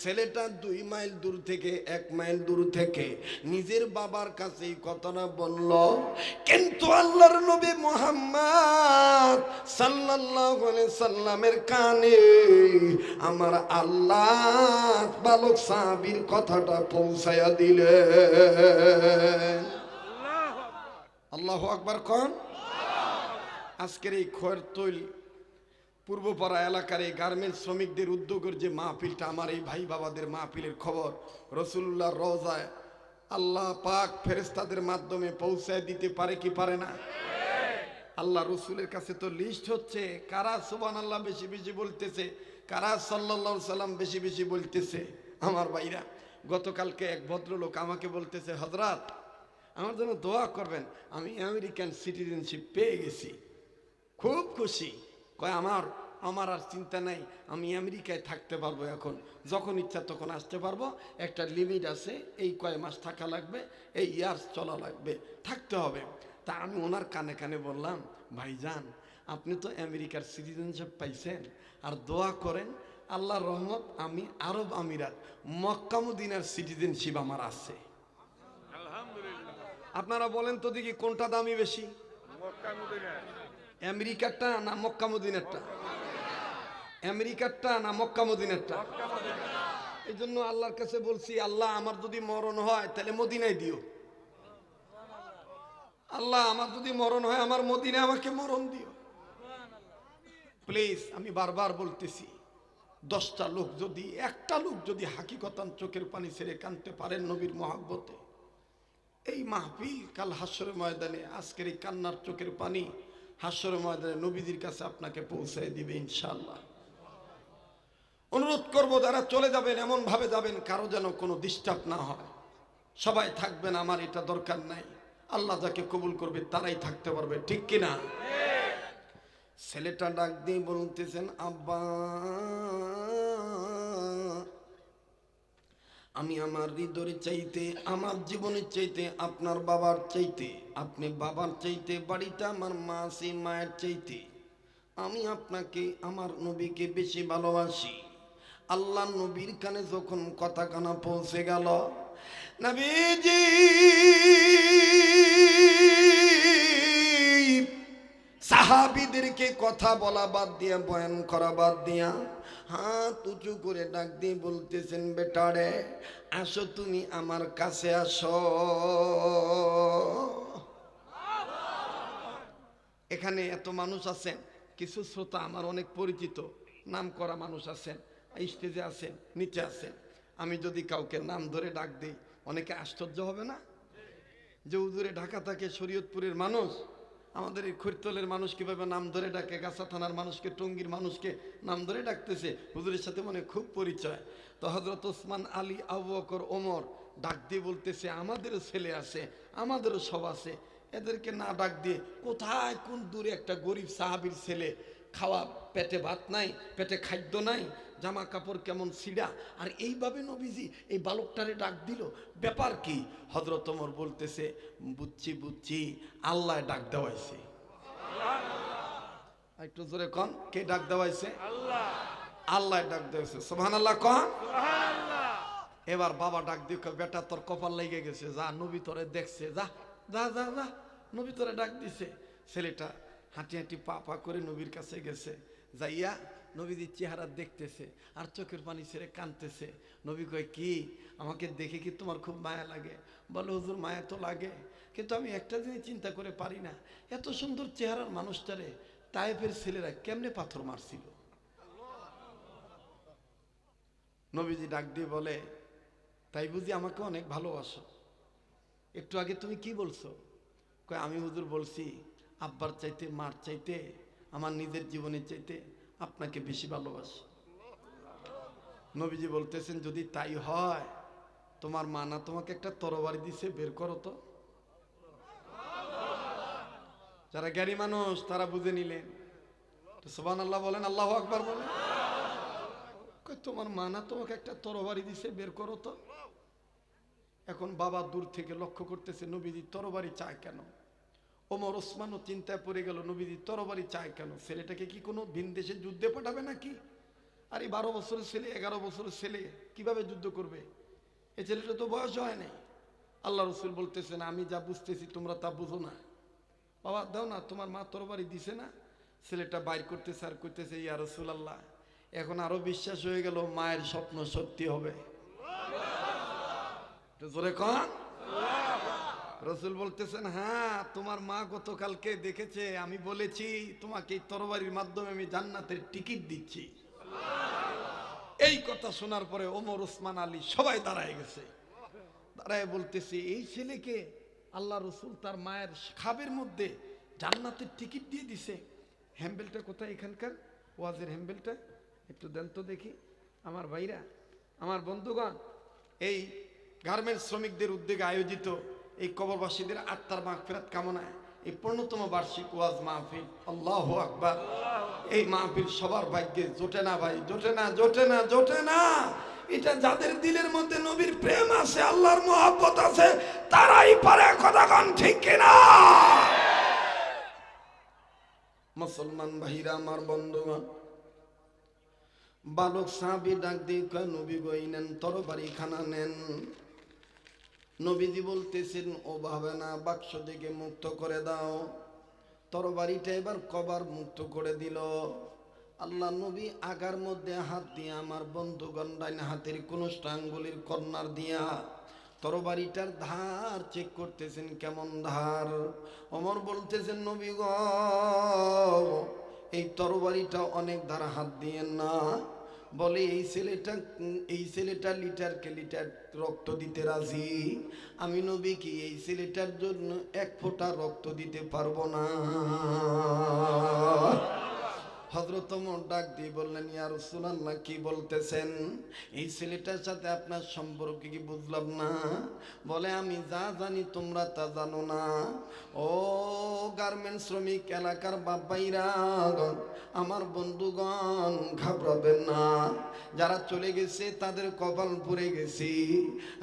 ছেলেটা দুই মাইল দূর থেকে এক মাইল দূর থেকে নিজের বাবার কাছে কথাটা বলল কিন্তু আল্লাহর নবী মোহাম্মদ সাল্লাল্লাহু আলাইহি সাল্লামের কানে আমার আল্লাহ বালক সাহাবীর কথাটা পৌঁছায়া দিলেন আল্লাহু আকবার কোন? আজকের এই খয়ের তৈল পূর্বপাড়া এলাকার এই গার্মেন্টস শ্রমিকদের উদ্যোগের যে মাহফিলটা, আমার এই ভাই বাবাদের মাহফিলের খবর, রসুল্লাহ রওজায় আল্লাহ পাক ফেরেস্তাদের মাধ্যমে পৌঁছায় দিতে পারে কি পারে না? আল্লাহ রসুলের কাছে তো লিস্ট হচ্ছে, কারা সুবান আল্লাহ বেশি বেশি বলতেছে, কারা সাল্লাল্লাহু সাল্লাম বেশি বেশি বলতেছে? আমার ভাইরা, গতকালকে এক ভদ্রলোক আমাকে বলতেছে হজরাত আমার জন্য দোয়া করবেন, আমি আমেরিকান সিটিজেনশিপ পেয়ে গেছি। খুব খুশি। কয় আমার আমার আর চিন্তা নাই আমি আমেরিকায় থাকতে পারব এখন। যখন ইচ্ছা তখন আসতে পারব। একটা লিমিট আছে এই কয় মাস থাকা লাগবে এই ইয়ার্স চলা লাগবে থাকতে হবে। তা আমি ওনার কানে কানে বললাম ভাইজান আপনি তো আমেরিকার সিটিজেনশিপ পাইছেন আর দোয়া করেন আল্লাহর রহমত আমি আরব আমিরাত মক্কামুদ্দিনার সিটিজেনশিপ আমার আছে। আপনারা বলেন তো দেখি কোনটা দামি বেশি? আমেরিকারটা না মক্কা মদিনারটা আমেরিকারটা না মক্কা মদিনারটা এই জন্য আল্লাহর কাছে বলছি, আল্লাহ আমার যদি মরণ হয়, তাহলে মদিনায় দিও। আল্লাহ আমার যদি মরণ হয়, আমার মদিনে আমাকে মরণ দিও। প্লিজ, আমি বারবার বলতেছি, দশটা লোক যদি, একটা লোক যদি হাকিকতান চোখের পানি ছেড়ে কানতে পারেন নবীর মহাব্বতে, এই মাহফিল কাল হাসর ময়দানে, আজকের এই কান্নার চোখের পানি হাসর ময়দানে নবীদের কাছে আপনাকে পৌঁছায় দিবে ইনশাল্লাহ অনুরোধ করব, যারা চলে যাবেন এমন ভাবে যাবেন, কারও যেন কোনো ডিস্টার্ব না হয়। সবাই থাকবেন, আমার এটা দরকার নাই। আল্লাহ যাকে কবুল করবে, তারাই থাকতে পারবে, ঠিক কিনা? ছেলেটা ডাক দিয়ে বলতেছেন, আব্বা। আমি আমার হৃদয়ের চাইতে, আমার জীবনের চাইতে, আপনার বাবার চাইতে, আপনি বাবার চাইতে বাড়িতে আমার মা আছে, মায়ের চাইতে, আমি আপনাকে, আমার নবীকে বেশি ভালোবাসি। আল্লাহ নবীর কানে যখন কথা কানা পৌঁছে গেল, নবীজি! সাহাবিদেরকে কথা বলা বাদ দিয়া, বয়ান করা বাদ দিয়া হাত উঁচু করে ডাক দিয়ে বলতেছেন, বেটারে, আসো তুমি আমার কাছে আসো। এখানে এত মানুষ আছেন, কিছু শ্রোতা আমার অনেক পরিচিত, নাম করা মানুষ আছেন, স্টেজে আছেন, নিচে আছেন। আমি যদি কাউকে নাম ধরে ডাক দিই, অনেকে আশ্চর্য হবে না? যে উদূরে ঢাকা থাকে শরীয়তপুরের মানুষ আমাদের এই খৈরতলের মানুষ কীভাবে নাম ধরে ডাকে? গাছা থানার মানুষকে, টঙ্গির মানুষকে নাম ধরে ডাকতেছে। হুজুরের সাথে মানে খুব পরিচয়। তো হজরত ওসমান আলী, আবু ওমর ডাক দিয়ে বলতেছে, আমাদেরও ছেলে আছে, আমাদেরও সব আছে। এদেরকে না ডাক দিয়ে কোথায়, কোন দূরে একটা গরিব সাহাবির ছেলে খাওয়া পেটে ভাত নাই পেটে খাদ্য নাই জামা কাপড় কেমন ছিঁড়া। আর এইভাবে নবীজি এই বালকটারে ডাক দিল। ব্যাপার কি? হজরত ওমর বলতেছে বুঝছি বুঝছি আল্লাহ ডাক দেওয়াইছে। একটু জোরে কন কে ডাক দেওয়াইছে? আল্লাহ। ডাক দেওয়াইছে। সোহান আল্লাহ কন এবার বাবা ডাক দিয়ে বেটা তোর কপাল লেগে গেছে যা নবী তোরে দেখছে যা যা যা যা। নবী তোরে ডাক দিছে। ছেলেটা হাঁটি হাঁটি পা পা করে নবীর কাছে গেছে। যাইয়া নবীজির চেহারা দেখতেছে আর চোখের পানি ছেড়ে কানতেছে নবী কয়, কি? আমাকে দেখে কি তোমার খুব মায়া লাগে? বলে, হুজুর, মায়া তো লাগে। কিন্তু আমি একটা জিনিস চিন্তা করে পারি না। এত সুন্দর চেহারার মানুষটারে তাইফের ছেলেরা কেমনে পাথর মারছিল? নবীজি ডাক দিয়ে বলে, তাই বুঝি আমাকে অনেক ভালোবাসো। একটু আগে তুমি কি বলছো? কয়, আমি হুজুর বলছি আব্বার চাইতে, মার চাইতে, আমার নিজের জীবনের চাইতে আপনাকে বেশি ভালোবাসি। নবীজি বলতেছেন, যদি তাই হয়, তোমার মা না তোমাকে একটা তরবারি দিছে, বের করো তো। যারা জ্ঞানী মানুষ, তারা বুঝে নিলেন। সোবান আল্লাহ বলেন, আল্লাহ আকবার বলেন। তোমার মা না তোমাকে একটা তরবারি দিছে, বের করো তো। এখন বাবা দূর থেকে লক্ষ্য করতেছে, নবীজি, তরবারি চায় কেন? ওমর ওসমানও চিন্তায় পড়ে গেল, নবীজি তরবারি চায় কেন? ছেলেটাকে কি কোনো ভিন দেশে যুদ্ধে পাঠাবে নাকি? আর এই বারো বছরের ছেলে, এগারো বছরের ছেলে, কীভাবে যুদ্ধ করবে? এই ছেলেটা তো বয়স হয় নাই। আল্লাহ রসুল বলতেছেন, আমি যা বুঝতেছি, তোমরা তা বুঝো না। বাবা, দাও না, তোমার মা তরবারি দিছে না? ছেলেটা বাইর করতেছে, আর করতেছে ইয়া রসুল আল্লাহ এখন আরও বিশ্বাস হয়ে গেল, মায়ের স্বপ্ন সত্যি হবে। জোরে কন। রসুল বলতেছেন হ্যাঁ তোমার মা গতকালকে দেখেছে, আমি বলেছি, তোমাকে তরবারির মাধ্যমে আমি জান্নাতের টিকিট দিচ্ছি। এই কথা শোনার পরে ওমর, ওসমান, আলী সবাই দাঁড়ায় গেছে। দাঁড়ায় বলতেছি, এই ছেলেকে আল্লাহ রসুল তার মায়ের খাবের মধ্যে জান্নাতের টিকিট দিয়ে দিছে। হ্যাম্বেলটা কোথায় এখানকার? ওয়াজের হ্যাম্বেলটা? একটু দেন তো দেখি। আমার ভাইরা, আমার বন্ধুগণ, এই গার্মেন্টস শ্রমিকদের উদ্যোগে আয়োজিত এই কবরবাসীদের আত্মার মাগফিরাত কামনায় এই পূর্ণতম বার্ষিক ওয়াজ মাহফিল। আল্লাহ আকবার। এই মাহফিল সবার ভাগ্যে জোটে না ভাই, জোটে না জোটে না জোটে না। এটা যাদের দিলের মধ্যে নবীর প্রেম আছে, আল্লাহর মোহাব্বত আছে, তারাই পারে কতক্ষণ ঠিক কিনা? মুসলমান ভাইরা, আমার বন্ধুগণ, বালক সাহাবি ডাক দিয়ে নবী গই নেন তরবারি খানা নেন। নবীজি বলতেছেন, ও ভাবে না বাক্স থেকে মুক্ত করে দাও। তরবারিটা এবার কবার মুক্ত করে দিল। আল্লাহ নবী আগার মধ্যে হাত দিয়ে আমার বন্ধুগণ ডাইন হাতের কোন আঙ্গুলির কর্নার দিয়া তরবারিটার ধার চেক করতেছেন, কেমন ধার? অমর বলতেছেন, নবী গ, এই তরবারিটা অনেক ধার হাত দিয়ে না। বলে, এই ছেলেটা এই ছেলেটা লিটারকে লিটার রক্ত দিতে রাজি। আমি নবী কি এই ছেলেটার জন্য এক ফোঁটা রক্ত দিতে পারব না। হজরতম ডাক দিয়ে বললেন ইয়ার সুনাল্লাহ কি বলতেছেন? এই ছেলেটার সাথে আপনার সম্পর্ক কি বুঝলাম না। বলে, আমি যা জানি তোমরা তা জানো না। ও গার্মেন্ট শ্রমিক এলাকার বাবাইরা আমার বন্ধুগণ, ঘাবড়াবেন না। যারা চলে গেছে, তাদের কপাল পড়ে গেছি।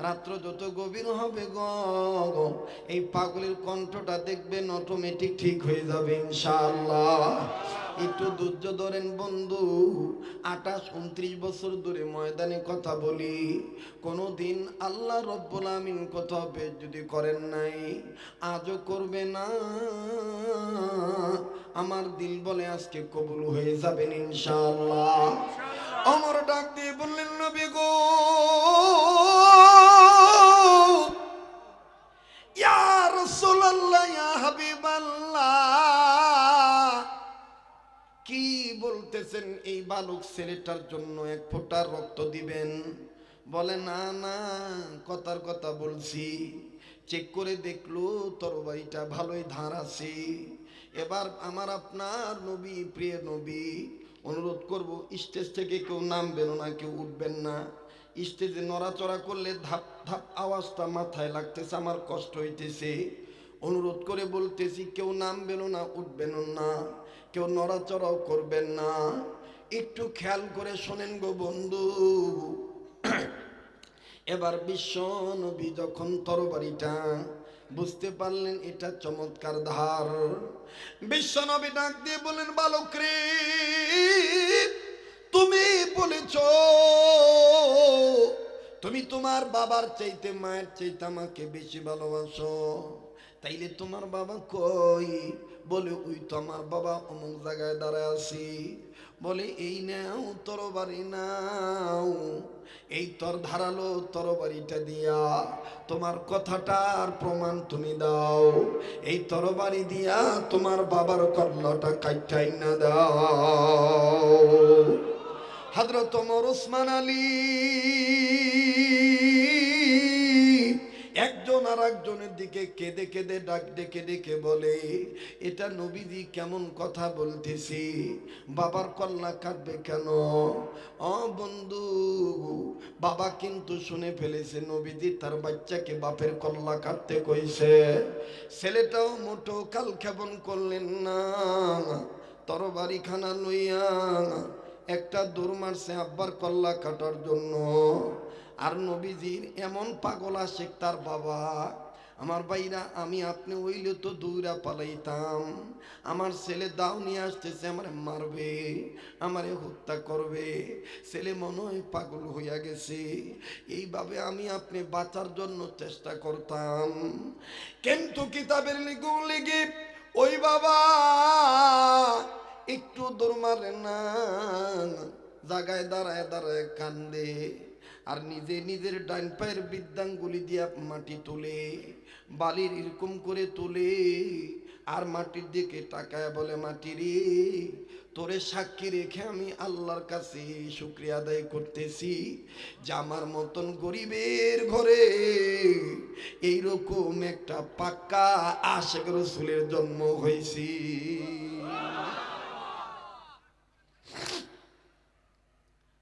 রাত্র যত গভীর হবে গ, এই পাগলের কণ্ঠটা দেখবেন অটোমেটিক ঠিক হয়ে যাবে ইনশাআল্লাহ। একটু ধৈর্য ধরেন বন্ধু। আঠাশ উনত্রিশ বছর ধরে ময়দানে কথা বলি। কোনো দিন আল্লাহ রব্বুল আমিন কোথাও বেশ যদি করেন নাই। আজও করবে না। আমার দিল বলে আজকে কবুল হয়ে যাবেন ইনশাআল্লাহ। অমর ডাক দিয়ে বললেন নবী গো বলতেছেন, এই বালক ছেলেটার জন্য এক ফোঁটা রক্ত দিবেন। বলে, না না, কথার কথা বলছি। চেক করে দেখল তরবারিটা ভালোই ধার আছে। এবার আমার আপনার নবী, প্রিয় নবী, অনুরোধ করব, স্টেজ থেকে কেউ নামবেন না, কেউ উঠবেন না। স্টেজে নড়াচড়া করলে ধাপ ধাপ আওয়াজটা মাথায় লাগতেছে, আমার কষ্ট হইতেছে। অনুরোধ করে বলতেছি, কেউ নামবেন না উঠবেন না। কেউ নড়াচড়াও করবেন না। একটু খেয়াল করে শোনেন গো বন্ধু। এবার বিশ্ব নবী যখন তরবারিটা বুঝতে পারলেন, এটা চমৎকার ধার। বিশ্ব নবী ডাক দিয়ে বলেন বালক রে, তুমি বলেছ, তুমি তোমার বাবার চাইতে, মায়ের চাইতে আমাকে বেশি ভালোবাসো। তাইলে তোমার বাবা কই? বলে, ওই তো আমার বাবা অমুক জায়গায় দাঁড়ায় আছি। বলে, এই নাও তরবারি নাও। এই তর ধারালো তরবারিটা দিয়া তোমার কথাটার প্রমাণ তুমি দাও। এই তরবারি দিয়া তোমার বাবার কল্লাটা কাইটাই না দাও। হজরত ওমর, ওসমান আলী একজনের দিকে কেঁদে কেঁদে ডাক ডেকে ডেকে বলে, এটা নবীজি কেমন কথা বলতেছি? বাবার কল্লা কাটবে কেন? অ বন্ধু, বাবা কিন্তু শুনে ফেলেছে, নবীজি তার বাচ্চাকে বাপের কল্লা কাটতে কইছে। ছেলেটাও মোটো কাল ক্ষেপণ করলেন না। তরবারি খানা লইয়া একটা দৌড় মারছে আব্বার কল্লা কাটার জন্য। আর নবীজির এমন পাগল আসে তার বাবা, আমার ভাইরা, আমি আপনি হইলে তো দৌড়া পালাইতাম। আমার ছেলে দাও নিয়ে আসতেছে, আমার মারবে, আমারে হত্যা করবে। ছেলে মনে হয় পাগল হইয়া গেছে। এইভাবে আমি আপনি বাঁচার জন্য চেষ্টা করতাম। কিন্তু কিতাবের লিগু লিগে ওই বাবা, একটু দৌড় মারে না, জাগায় দাঁড়ায় দাঁড়ায় কান্দে। আর নিজে নিজের ডাইন পায়ের বৃদ্ধাঙ্গুলি দিয়া মাটি তোলে, বালির এরকম করে তোলে, আর মাটির দিকে তাকায় বলে, মাটি রে, তোরে সাক্ষী রেখে আমি আল্লাহর কাছে শুক্রিয়া আদায় করতেছি যে আমার মতন গরিবের ঘরে এইরকম একটা পাক্কা আশেক রসুলের জন্ম হয়েছি।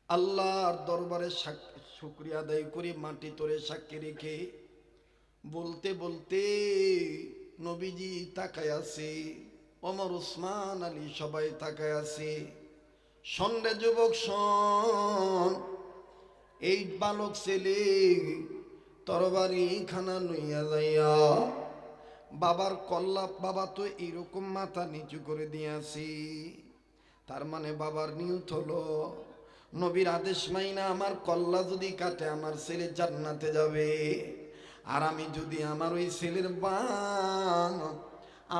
আল্লাহর দরবারে শুক্রিয়া আদায় করে, মাটি তোরে সাক্ষী রেখে। বলতে বলতে নবীজি তাকায় আছে অমর ওসমান আলী সবাই তাকায় আছে। সন্ধ্যে যুবক সন এই বালক ছেলে তরবারি খানা লইয়া যাইয়া, বাবার কল্লা, বাবা তো এইরকম মাথা নিচু করে দিয়াছি তার মানে বাবার নিয়ত হলো নবীর আদেশ মাইনা আমার কল্লা যদি কাটে, আমার ছেলে জান্নাতে যাবে। আর আমি যদি আমার ওই ছেলের বান,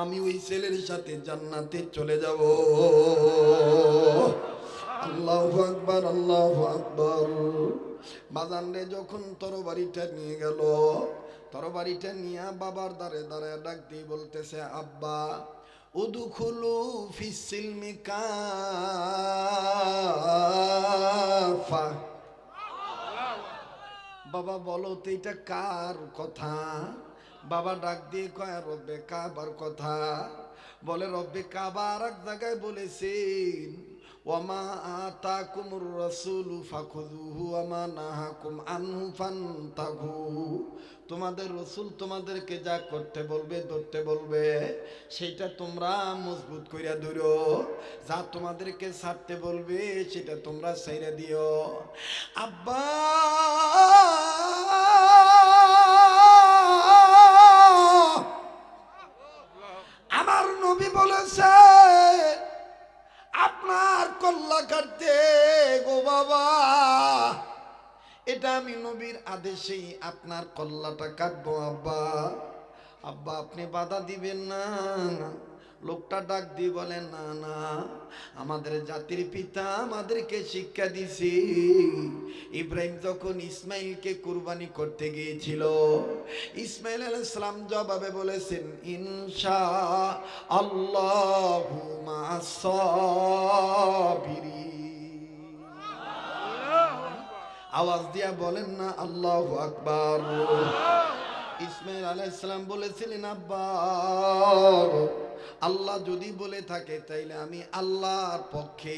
আমি ওই ছেলের সাথে জান্নাতে চলে যাব। আল্লাহ আকবার, আল্লাহ আকবর। বাজানরে যখন তরবারিটা নিয়ে গেল, তরবারিটা নিয়ে বাবার দ্বারে দ্বারে ডাক দিয়ে বলতেছে, আব্বা উদুখুলু ফিসিলমি কাফা। বাবা বলো তো, এটা কার কথা? বাবা ডাক দিয়ে কয়, রব্বে কাবার কথা। বলে, রব্বে কাবার এক জায়গায় বলেছেন ওমা আতা কুমুর রসুল ফাখুদুহু ওমা নাহাকুম আনহু তোমাদের রসুল তোমাদেরকে যা করতে বলবে, ধরতে বলবে, সেটা তোমরা মজবুত কইরা ধরো। যা তোমাদেরকে ছাড়তে বলবে, সেটা তোমরা ছেড়ে দিও। আব্বা! আদেশেই আপনার কল্লাটা কাটবো, আব্বা। আব্বা, আপনি বাধা দিবেন না লোকটা ডাক দিয়ে বলেন না না, আমাদের জাতির পিতা আমাদেরকে শিক্ষা দিছে। ইব্রাহিম যখন ইসমাইলকে কুরবানি করতে গিয়েছিল। ইসমাইল আলাইসালাম জবাবে বলেছেন ইনশা আল্লাহ আওয়াজ দিয়া বলেন না, আল্লাহ আকবার। ইসমাইল আলাইসালাম বলেছিলেন আব্বা আল্লাহ যদি বলে থাকে, তাইলে আমি আল্লাহর পক্ষে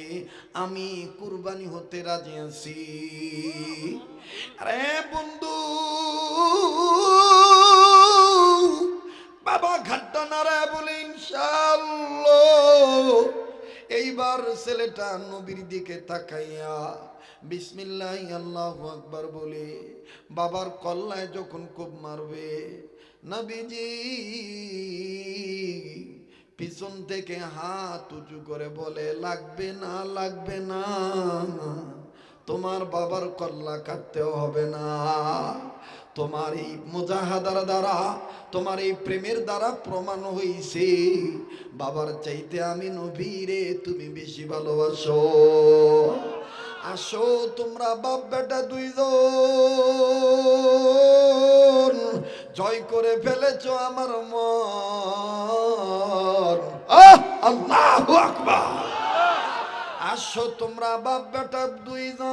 আমি কুরবানি হতে রাজি আছি। আরে বন্ধু, বাবা ঘাটটা নারায় বলে ইনশাল্লাহ এইবার ছেলেটা নবীর দিকে তাকাইয়া বিসমিল্লাহ, আল্লাহ আকবার বলে। বাবার কল্লায় যখন খুব মারবে, নবীজি পিছন থেকে হাত উঁচু করে বলে, লাগবে না লাগবে না, তোমার বাবার কল্লা কাটতেও হবে না। তোমার এই মুজাহাদার দ্বারা, তোমার এই প্রেমের দ্বারা প্রমাণ হইছে, বাবার চাইতে আমি নবীরে তুমি বেশি ভালোবাসো। আসো তোমরা বাপ বেটা দুইজন। জয় করে ফেলেছ আমার আল্লাহু আকবার। আসো তোমরা বাপ বেটা দুইজন।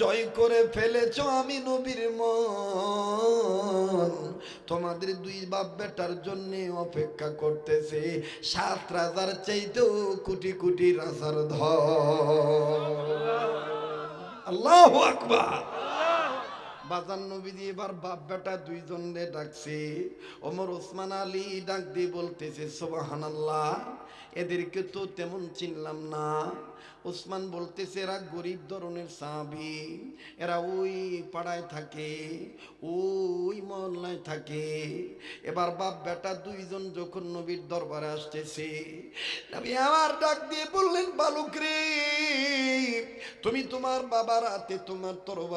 জয় করে ফেলেছ আমি নবীর মন। তোমাদের দুই বাপ বেটার জন্য অপেক্ষা করতেছে। সাত রাজার চাইতেও কোটি কোটি রাজার ধ আল্লাহ আকবার। বাজান নবীজি এবার বাপ বেটা দুইজনে ডাকছে। ওমর, ওসমান, আলী ডাক দিয়ে বলতেছে, সোবাহানাল্লাহ, এদেরকে তো তেমন চিনলাম না। ওসমান বলতেছে, এরা গরিব ধরনের সাহাবি, এরা ওই পাড়ায় থাকে, ওই মহল্লায় থাকে। এবার বাপ বেটা দুইজন যখন নবীর দরবারে আসতেছে, নবী আমার ডাক দিয়ে বললেন, বালুক রে, তুমি তোমার বাবার হাতে তোমার তরবারি